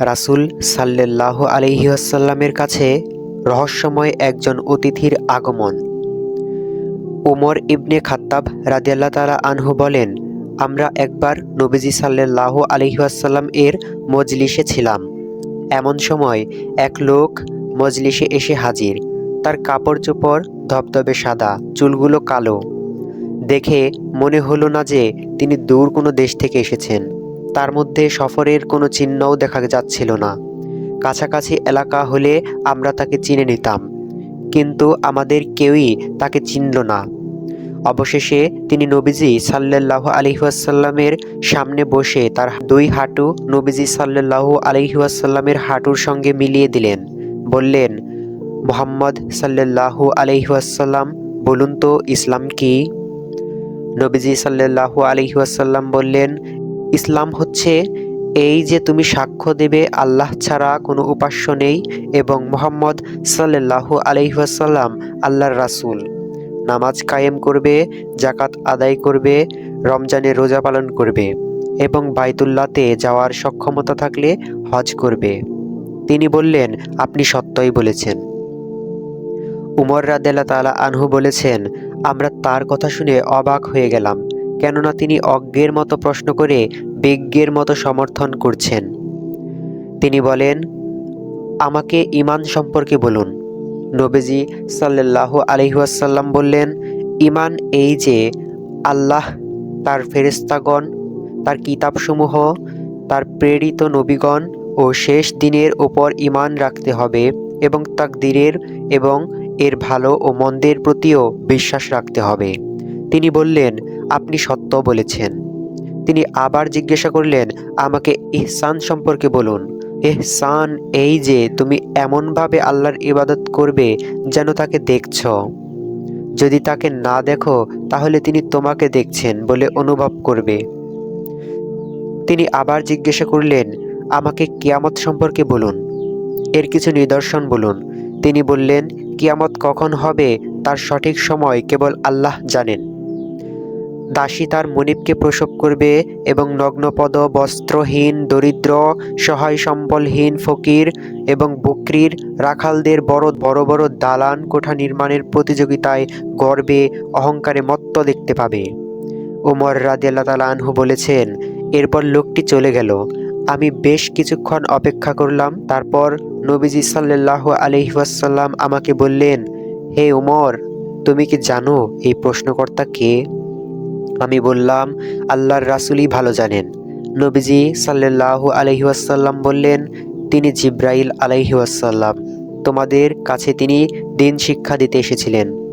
রাসূল সাল্লাল্লাহু আলাইহি ওয়াসাল্লামের কাছে রহস্যময় একজন অতিথির আগমন। উমর ইবনে খাত্তাব রাদিয়াল্লাহু তালা আনহু বলেন, আমরা একবার নবীজি সাল্লাল্লাহু আলাইহি ওয়াসাল্লাম এর মজলিসে ছিলাম। এমন সময় এক লোক মজলিসে এসে হাজির। তার কাপড় চোপড় ধবধবে সাদা, চুলগুলো কালো। দেখে মনে হলো না যে তিনি দূর কোনো দেশ থেকে এসেছেন। তার মধ্যে সফরের কোনো চিহ্নও দেখা যাচ্ছিল না। কাছাকাছি এলাকা হলে আমরা তাকে চিনে নিতাম, কিন্তু আমাদের কেউই তাকে চিনল না। অবশেষে তিনি নবীজি সাল্লাল্লাহু আলহিহাসাল্লামের সামনে বসে তার দুই হাঁটু নবীজি সাল্লাল্লাহু আলহিহাসাল্লামের হাঁটুর সঙ্গে মিলিয়ে দিলেন। বললেন, মোহাম্মদ সাল্লাল্লাহু আলহিহাসাল্লাম বলুন তো ইসলাম কি? নবীজি সাল্লাল্লাহু আলহিহাসাল্লাম বললেন ইসলাম হচ্ছে এই যে তুমি সাক্ষ্য দেবে আল্লাহ ছাড়া কোনো উপাস্য নেই এবং মোহাম্মদ সাল্লাল্লাহু আলহিহাসাল্লাম আল্লাহর রাসূল। নামাজ কায়েম করবে জাকাত আদায় করবে, রমজানের রোজা পালন করবে এবং বাইতুল্লাতে যাওয়ার সক্ষমতা থাকলে হজ করবে। তিনি বললেন, আপনি সত্যই বলেছেন। উমর রাদেলা তালা আনহু বলেছেন, আমরা তার কথা শুনে অবাক হয়ে গেলাম। কেননা তিনি অজ্ঞের মতো প্রশ্ন করে বিজ্ঞের মতো সমর্থন করছেন। তিনি বলেন, আমাকে ইমান সম্পর্কে বলুন। নবীজি সাল্লাল্লাহু আলহিহাসাল্লাম বললেন ইমান এই যে আল্লাহ, তার ফেরেস্তাগণ তার কিতাবসমূহ, তার প্রেরিত নবীগণ ও শেষ দিনের ওপর ইমান রাখতে হবে এবং তাকদিরের এবং এর ভালো ও মন্দের প্রতিও বিশ্বাস রাখতে হবে। তিনি বললেন, আপনি সত্য বলেছেন। তিনি আবার জিজ্ঞাসা করলেন, আমাকে ইহসান সম্পর্কে বলুন। এহসান এই যে তুমি এমনভাবে আল্লাহর ইবাদত করবে যেন তাকে দেখছ। যদি তাকে না দেখো, তাহলে তিনি তোমাকে দেখছেন বলে অনুভব করবে। তিনি আবার জিজ্ঞাসা করলেন, আমাকে কিয়ামত সম্পর্কে বলুন। এর কিছু নিদর্শন বলুন। তিনি বললেন, কিয়ামত কখন হবে তার সঠিক সময় কেবল আল্লাহ জানেন। দাসী তার মনিবকে প্রসব করবে এবং নগ্নপদ, বস্ত্রহীন, দরিদ্র সহায় সম্বলহীন ফকির এবং বকরির রাখালদের বড় বড় বড় দালান কোঠা নির্মাণের প্রতিযোগিতায় গর্বে, অহংকারে মত্ত দেখতে পাবে। ওমর রাদিয়াল্লাহ তালা বলেছেন, এরপর লোকটি চলে গেল। আমি বেশ কিছুক্ষণ অপেক্ষা করলাম। তারপর নবীজি সাল্লাহ আলহিহাসাল্লাম আমাকে বললেন, হে উমর তুমি কি জানো এই প্রশ্নকর্তা কে? আমি বললাম, আল্লাহর রাসুলই ভালো জানেন। নবীজি সাল্লাহ আলহিউসাল্লাম বললেন, তিনি জিব্রাইল আলহিউসাল্লাম তোমাদের কাছে তিনি দিন শিক্ষা দিতে এসেছিলেন।